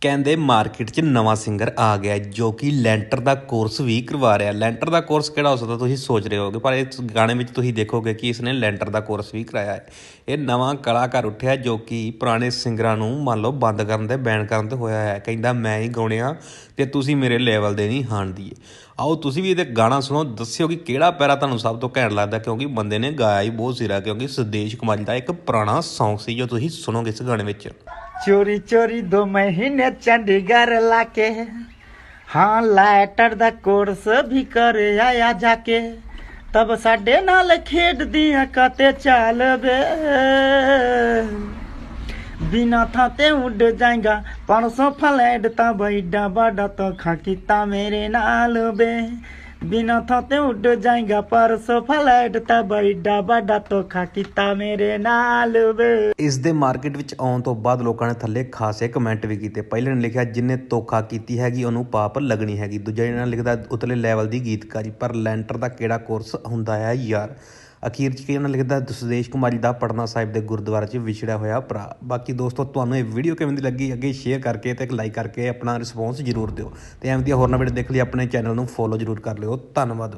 ਕਹਿੰਦੇ ਮਾਰਕੀਟ 'ਚ ਨਵਾਂ ਸਿੰਗਰ ਆ ਗਿਆ ਜੋ ਕਿ ਲੈਂਟਰ ਦਾ ਕੋਰਸ ਵੀ ਕਰਵਾ ਰਿਹਾ। ਲੈਂਟਰ ਦਾ ਕੋਰਸ ਕਿਹੜਾ ਹੋ ਸਕਦਾ ਤੁਸੀਂ ਸੋਚ ਰਹੇ ਹੋਗੇ ਪਰ ਇਸ ਗਾਣੇ ਵਿੱਚ ਤੁਸੀਂ ਦੇਖੋਗੇ ਕਿ ਇਸ ਨੇ ਲੈਂਟਰ ਦਾ ਕੋਰਸ ਵੀ ਕਰਾਇਆ ਹੈ। ਇਹ ਨਵਾਂ ਕਲਾਕਾਰ ਉੱਠਿਆ ਜੋ ਕਿ ਪੁਰਾਣੇ ਸਿੰਗਰਾਂ ਨੂੰ ਮੰਨ ਲਓ ਬੰਦ ਕਰਨ ਤੇ ਬੈਨ ਕਰਨ ਤੇ ਹੋਇਆ ਹੈ। ਕਹਿੰਦਾ, ਮੈਂ ਹੀ ਗਾਉਣਿਆ ਤੇ ਤੁਸੀਂ ਮੇਰੇ ਲੈਵਲ ਦੇ ਨਹੀਂ ਹਾਣਦੀਏ ਆਓ ਤੁਸੀਂ ਵੀ ਇਹਦੇ ਗਾਣਾ ਸੁਣੋ, ਦੱਸਿਓ ਕਿ ਕਿਹੜਾ ਪੈਰਾ ਤੁਹਾਨੂੰ ਸਭ ਤੋਂ ਘੈਂਟ ਲੱਗਦਾ, ਕਿਉਂਕਿ ਬੰਦੇ ਨੇ ਗਾਇਆ ਹੀ ਬਹੁਤ ਸਿਰਾ, ਕਿਉਂਕਿ ਸੁਦੇਸ਼ ਕੁਮਾਰ ਦਾ ਇੱਕ ਪੁਰਾਣਾ ਸੌਂਗ ਸੀ ਜੋ ਤੁਸੀਂ ਸੁਣੋਗੇ ਇਸ ਗਾਣੇ ਵਿੱਚ। ਚੋਰੀ ਚੋਰੀ ਦੋ ਮਹੀਨੇ ਚੰਡੀਗੜ੍ਹ ਲਾ ਕੇ ਹਾਂ ਲੈਟਰ ਦਾ ਕੋਰਸ ਵੀ ਕਰ ਆਇਆ ਜਾ ਕੇ ਤਬ ਸਾਡੇ ਨਾਲ ਖੇਡਦੀਆਂ ਕਾਤੇ ਚਾਲ ਵੇ ਬਿਨਾ ਥਾਂ ਤੇ ਉੱਡ ਜਾਏਗਾ 500 ਫਲੈਟ ਤਾਂ ਬੈਡਾ ਬਾਡਾ ਤੋਂ ਖਾ ਕੀਤਾ ਮੇਰੇ ਨਾਲ ਵੇ ਬਿਨਾ ਥਾਂ ਤੇ ਉੱਡ ਜਾਏਗਾ 500 ਫਲੈਟ ਤਾਂ ਬੈਡਾ ਬਾਡਾ ਤੋਂ ਕੀਤਾ ਮੇਰੇ ਨਾਲ ਵੇ। ਇਸ ਦੇ ਮਾਰਕੀਟ ਵਿੱਚ ਆਉਣ ਤੋਂ ਬਾਅਦ ਲੋਕਾਂ ਨੇ ਥੱਲੇ ਖਾਸੇ ਕਮੈਂਟ ਵੀ ਕੀਤੇ। ਪਹਿਲੇ ਨੇ ਲਿਖਿਆ, ਜਿੰਨੇ ਧੋਖਾ ਕੀਤੀ ਹੈਗੀ, ਉਹਨੂੰ ਪਾਪ ਲੱਗਣੀ ਹੈਗੀ। ਦੂਜੇ ਜਿਹੜਾ ਲਿਖਦਾ ਉਤਲੇ ਲੈਵਲ ਦੀ ਗੀਤਕਾਰੀ, ਪਰ ਲੈਂਟਰ ਦਾ ਕਿਹੜਾ ਕੋਰਸ ਹੁੰਦਾ ਹੈ ਯਾਰ? ਅਖੀਰ ਚ ਕਿਹਨਾਂ ਲਿਖਦਾ ਸੁਦੇਸ਼ ਕੁਮਾਰੀ ਦਾ ਪਟਨਾ ਸਾਹਿਬ ਦੇ ਗੁਰਦੁਆਰੇ 'ਚ ਵਿਛੜਿਆ ਹੋਇਆ ਭਰਾ। ਬਾਕੀ ਦੋਸਤੋ, ਤੁਹਾਨੂੰ ਇਹ ਵੀਡੀਓ ਕਿਵੇਂ ਦੀ ਲੱਗੀ, ਅੱਗੇ ਸ਼ੇਅਰ ਕਰਕੇ ਤੇ ਇੱਕ ਲਾਈਕ ਕਰਕੇ ਆਪਣਾ ਰਿਸਪੌਂਸ ਜ਼ਰੂਰ ਦਿਓ। ਤੇ ਐਵੇਂ ਦੀਆਂ ਹੋਰ ਨਵੀਂ ਵੀਡੀਓ ਦੇਖ ਲਈ ਆਪਣੇ ਚੈਨਲ ਨੂੰ ਫੋਲੋ ਜ਼ਰੂਰ ਕਰ ਲਿਓ। ਧੰਨਵਾਦ।